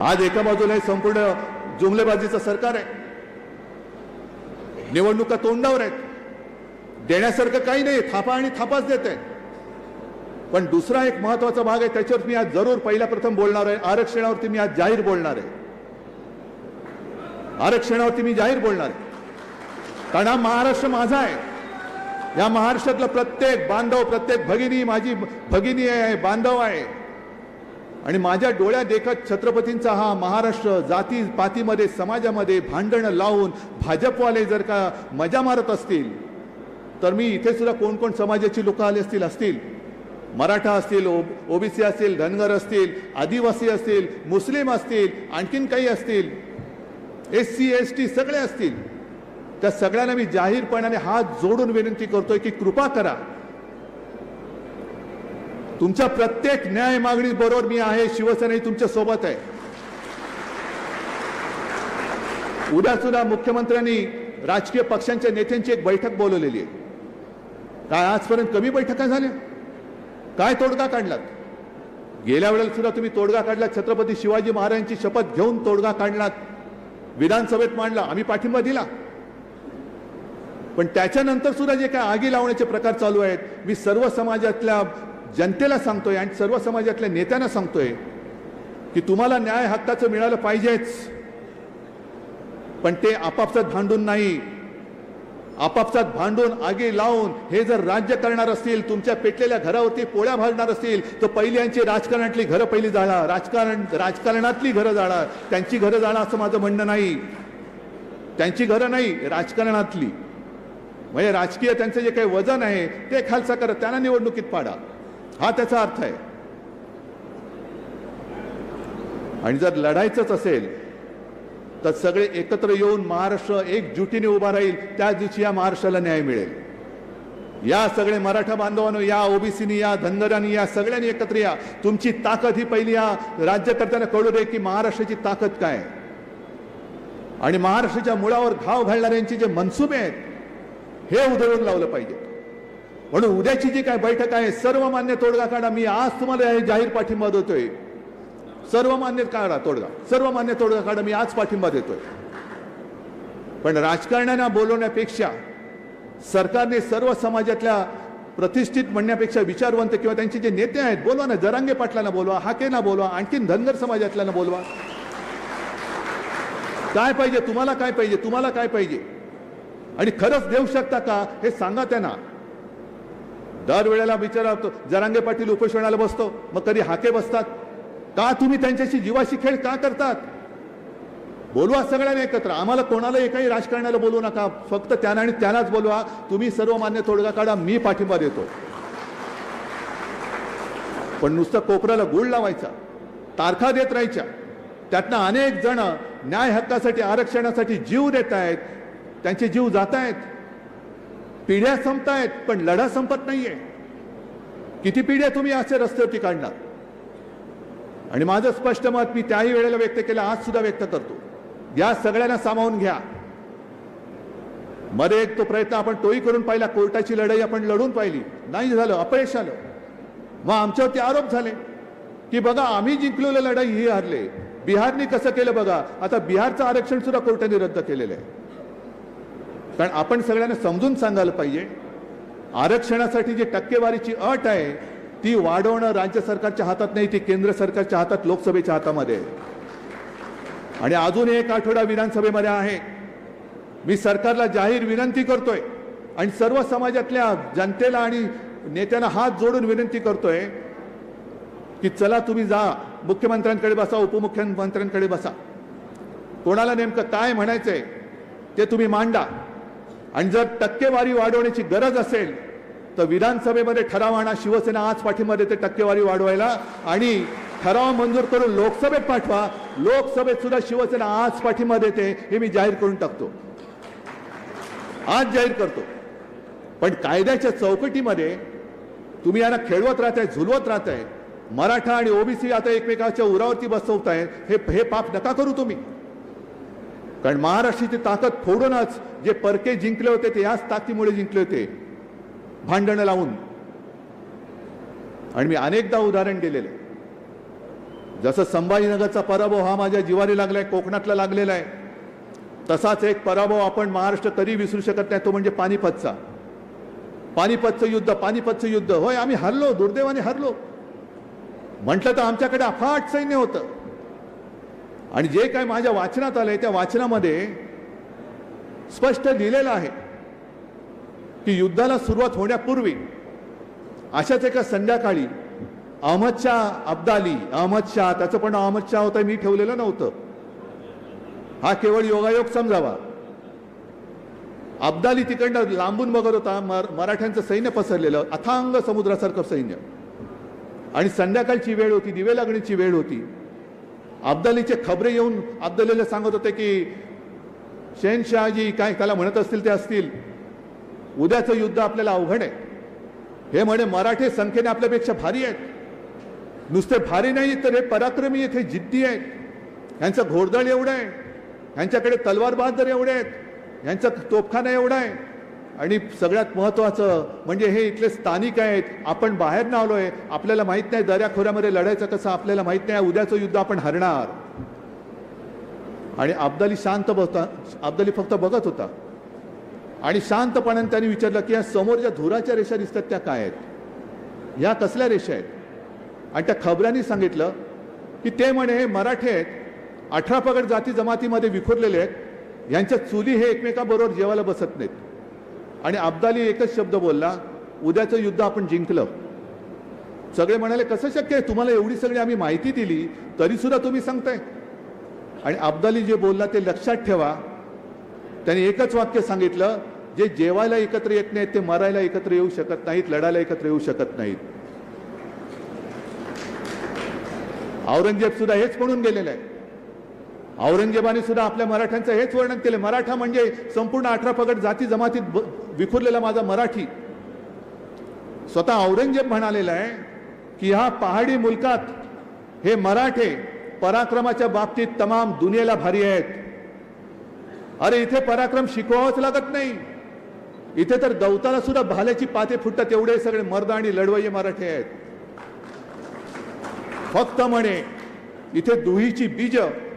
आज एका बाजूला हे संपूर्ण जुमलेबाजीचं सरकार आहे. निवडणुका तोंडावर आहेत. देण्यासारखं काही नाही थापा आणि थापाच देत आहे. पण दुसरा एक महत्त्वाचा भाग आहे त्याच्यावर मी आज जरूर पहिला प्रथम बोलणार आहे. आरक्षणावरती मी आज जाहीर बोलणार आहे. आरक्षणावरती मी जाहीर बोलणार आहे. कारण हा महाराष्ट्र माझा आहे. या महाराष्ट्रातला प्रत्येक बांधव प्रत्येक भगिनी माझी भगिनी आहे बांधव आहे. आणि माझ्या डोळ्या देखत छत्रपतींचा हा महाराष्ट्र जाती पातीमध्ये समाजामध्ये भांडणं लावून भाजपवाले जर का मजा मारत असतील तर मी इथे सुद्धा कोण कोण समाजाची लोक आले असतील असतील. मराठा असतील ओ ओबीसी असतील धनगर असतील आदिवासी असतील मुस्लिम असतील आणखीन काही असतील एस सी एस टी सगळे असतील. त्या सगळ्यांना मी जाहीरपणाने हात जोडून विनंती करतोय की कृपा करा. तुमच्या प्रत्येक न्याय मागणी बरोबर मी आहे शिवसेना ही तुमच्यासोबत आहे. उद्या सुद्धा मुख्यमंत्र्यांनी राजकीय पक्षांच्या नेत्यांची एक बैठक बोलवलेली आहे. काय आजपर्यंत कमी बैठका झाल्या? काय तोडगा काढलात? गेल्या वेळेला सुद्धा तुम्ही तोडगा काढलात. छत्रपती शिवाजी महाराजांची शपथ घेऊन तोडगा काढलात. विधानसभेत मांडला आम्ही पाठिंबा दिला. पण त्याच्यानंतर सुद्धा जे काय आगी लावण्याचे प्रकार चालू आहेत मी सर्व समाजातल्या जनतेला सांगतोय आणि सर्व समाजातल्या नेत्यांना सांगतोय की तुम्हाला न्याय हक्काचं मिळालं पाहिजेच. पण ते आपापसात भांडून नाही. आपापसात भांडून आगी लावून हे जर राज्य करणार असतील तुमच्या पेटलेल्या घरावरती पोळ्या भाजणार असतील तर पहिल्यांची राजकारणातली घरं पहिली जाणार राजकारण राजकारणातली घरं जाणार त्यांची घरं जाणार असं माझं म्हणणं नाही. त्यांची घरं नाही राजकारणातली. म्हणजे राजकीय त्यांचं जे काही वजन आहे ते खालसा करत त्यांना निवडणुकीत पाडा. हा त्याचा अर्थ आहे. आणि जर लढायचंच असेल तर सगळे एकत्र येऊन महाराष्ट्र एकजुटीने उभा राहील त्या दिवशी या महाराष्ट्राला न्याय मिळेल. या सगळे मराठा बांधवांनो या ओबीसीनी या धनगरांनी या सगळ्यांनी एकत्र या. तुमची ताकद ही पहिली या राज्यकर्त्यांना कळू दे की महाराष्ट्राची ताकद काय आणि महाराष्ट्राच्या मुळावर घाव घालणाऱ्यांचे जे मनसुबे आहेत हे उधळून लावलं पाहिजे. म्हणून उद्याची जी काय बैठक आहे सर्व मान्य तोडगा काढा. मी आज तुम्हाला जाहीर पाठिंबा देतोय. सर्व मान्य काढा तोडगा. सर्व मान्य तोडगा काढा मी आज पाठिंबा देतोय. पण राजकारण्यांना बोलवण्यापेक्षा सरकारने सर्व समाजातल्या प्रतिष्ठित म्हणण्यापेक्षा विचारवंत किंवा त्यांचे जे नेते आहेत बोलवा ना. जरांगे पाटलांना बोलवा हाकेना बोलवा आणखीन धनगर समाजातल्यानं बोलवा. काय पाहिजे? तुम्हाला काय पाहिजे? तुम्हाला काय पाहिजे? आणि खरंच देऊ शकता का? हे सांगा त्यांना. दरवेळेला विचारा जरांगे पाटील उपोषणाला बसतो. मग कधी हाके बसतात? का तुम्ही त्यांच्याशी जीवाशी खेळ का करतात? बोलवा सगळ्यांना एकत्र. आम्हाला कोणाला एकाही राजकारणाला बोलू नका. फक्त त्यांना आणि त्यालाच बोलवा. तुम्ही सर्व मान्य तोडगा काढा. मी पाठिंबा देतो. पण नुसतं कोपऱ्याला गुळ लावायचा. तारखा देत राहायच्या. त्यातनं अनेक जण न्याय हक्कासाठी आरक्षणासाठी जीव देत आहेत. त्यांचे जीव जात आहेत. पिढ्या संपतायत पण लढा संपत नाहीये. किती पिढ्या तुम्ही असे रस्त्यावरती काढणार? आणि माझं स्पष्ट मत मी त्याही वेळेला व्यक्त केलं आज सुद्धा व्यक्त करतो. या सगळ्यांना सामावून घ्या. मध्ये एक तो प्रयत्न आपण तोही करून पाहिला कोर्टाची लढाई आपण लढून पाहिली. नाही झालं अपयश आलं. मग आमच्यावरती आरोप झाले की बघा आम्ही जिंकलेलं लढाई ही हरले. बिहारने कसं केलं बघा आता बिहारचं आरक्षण सुद्धा कोर्टाने रद्द केलेलं आहे. कारण आपण सगळ्यांना समजून सांगायला पाहिजे. आरक्षणासाठी जी टक्केवारीची अट आहे ती वाढवणं राज्य सरकारच्या हातात नाही ती केंद्र सरकारच्या हातात लोकसभेच्या हातामध्ये. आहे आणि अजून एक आठवडा विधानसभेमध्ये आहे. मी सरकारला जाहीर विनंती करतोय आणि सर्व समाजातल्या जनतेला आणि नेत्यांना हात जोडून विनंती करतोय की चला तुम्ही जा मुख्यमंत्र्यांकडे बसा उपमुख्यमंत्र्यांकडे बसा. कोणाला नेमकं काय म्हणायचंय ते तुम्ही मांडा. आणि जर टक्केवारी वाढवण्याची गरज असेल तर विधानसभेमध्ये ठराव आणा शिवसेना आज पाठीमध्ये ते टक्केवारी वाढवायला. आणि ठराव मंजूर करून लोकसभेत पाठवा. लोकसभेत सुद्धा शिवसेना आज पाठीमध्ये येते हे मी जाहीर करून टाकतो. आज जाहीर करतो. पण कायद्याच्या चौकटीमध्ये तुम्ही यांना खेळवत राहताय झुलवत राहताय. मराठा आणि ओबीसी आता एकमेकाच्या उरावरती बसवताय हे हे पाप नका करू तुम्ही. कारण महाराष्ट्राची ताकद फोडूनच जे परके जिंकले होते ते याच ताकदीमुळे जिंकले होते. भांडणं लावून. आणि मी अनेकदा उदाहरण दिलेलं आहे. जसं संभाजीनगरचा पराभव हा माझ्या जिवारी लागलाय कोकणातला लागलेला आहे. तसाच एक पराभव आपण महाराष्ट्र कधी विसरू शकत नाही तो म्हणजे पानिपतचा. पानिपतचं युद्ध पानिपतचं युद्ध. होय आम्ही हरलो दुर्दैवाने हरलो. म्हटलं तर आमच्याकडे अफाट सैन्य होतं. आणि जे काय माझ्या वाचनात आलंय त्या वाचनामध्ये स्पष्ट लिहिलेलं आहे की युद्धाला सुरुवात होण्यापूर्वी अशाच एका संध्याकाळी अहमद शाह अब्दाली अहमद शाह त्याचं पण अहमद शाह होतं मी ठेवलेलं नव्हतं. हा केवळ योगायोग समजावा. अब्दाली तिकडनं लांबून बघत होता मर मराठ्यांचं सैन्य पसरलेलं अथांग समुद्रासारखं सैन्य. आणि संध्याकाळची वेळ होती दिवे लागण्याची वेळ होती. अब्दालीचे खबरे येऊन अब्दालीला सांगत होते की शहनशहाजी काय त्याला म्हणत असतील ते असतील. उद्याचं युद्ध आपल्याला अवघड आहे. हे म्हणे मराठे संख्येने आपल्यापेक्षा भारी आहेत. नुसते भारी नाही तर हे पराक्रमी आहेत हे जिद्दी आहेत. यांचं घोडदळ एवढं आहे. यांच्याकडे तलवार बहादर एवढे आहेत. यांचा तोफखाना एवढा आहे. आणि सगळ्यात महत्त्वाचं म्हणजे हे इथले स्थानिक आहेत आपण बाहेर न आलोय आपल्याला माहीत नाही दऱ्याखोऱ्यामध्ये लढायचं कसं आपल्याला माहीत नाही उद्याचं युद्ध आपण हरणार. आणि अब्दाली शांत बसता अब्दाली फक्त बघत होता. आणि शांतपणाने त्यांनी विचारलं की या समोर ज्या धुराच्या रेषा दिसतात त्या काय आहेत? ह्या कसल्या रेषा आहेत? आणि त्या खबरांनी सांगितलं की ते म्हणे हे मराठे आहेत अठरा पगड जाती जमातीमध्ये विखुरलेले आहेत यांच्या चुली हे एकमेकाबरोबर जेवायला बसत नाहीत. आणि अब्दाली एकच शब्द बोलला उद्याचं युद्ध आपण जिंकलं. सगळे म्हणाले कसं शक्य आहे? तुम्हाला एवढी सगळी आम्ही माहिती दिली तरी सुद्धा तुम्ही सांगताय. आणि अब्दाली जे बोलला ते लक्षात ठेवा. त्याने एकच वाक्य सांगितलं जे जेवायला एकत्र येत नाहीत ते मरायला एकत्र येऊ शकत नाहीत लढायला एकत्र येऊ शकत नाहीत. औरंगजेब सुद्धा हेच म्हणून गेलेलं आहे औरंगजेबाने सुद्धा आपल्या मराठ्यांचं हेच वर्णन केलं. मराठा म्हणजे संपूर्ण अठरा पगड जाती जमातीत ब- विखुरलेला माझा मराठी. स्वतः औरंगजेब म्हणालेला आहे की ह्या पहाडी मुलकात हे मराठे पराक्रमाच्या बाबतीत तमाम दुनियेला भारी आहेत. अरे इथे पराक्रम शिकवावंच लागत नाही. इथे तर गवताला सुद्धा भाल्याची पाते फुटतात एवढे सगळे मर्द आणि लढवय्ये मराठे आहेत. फक्त म्हणे इथे दुहीची बीज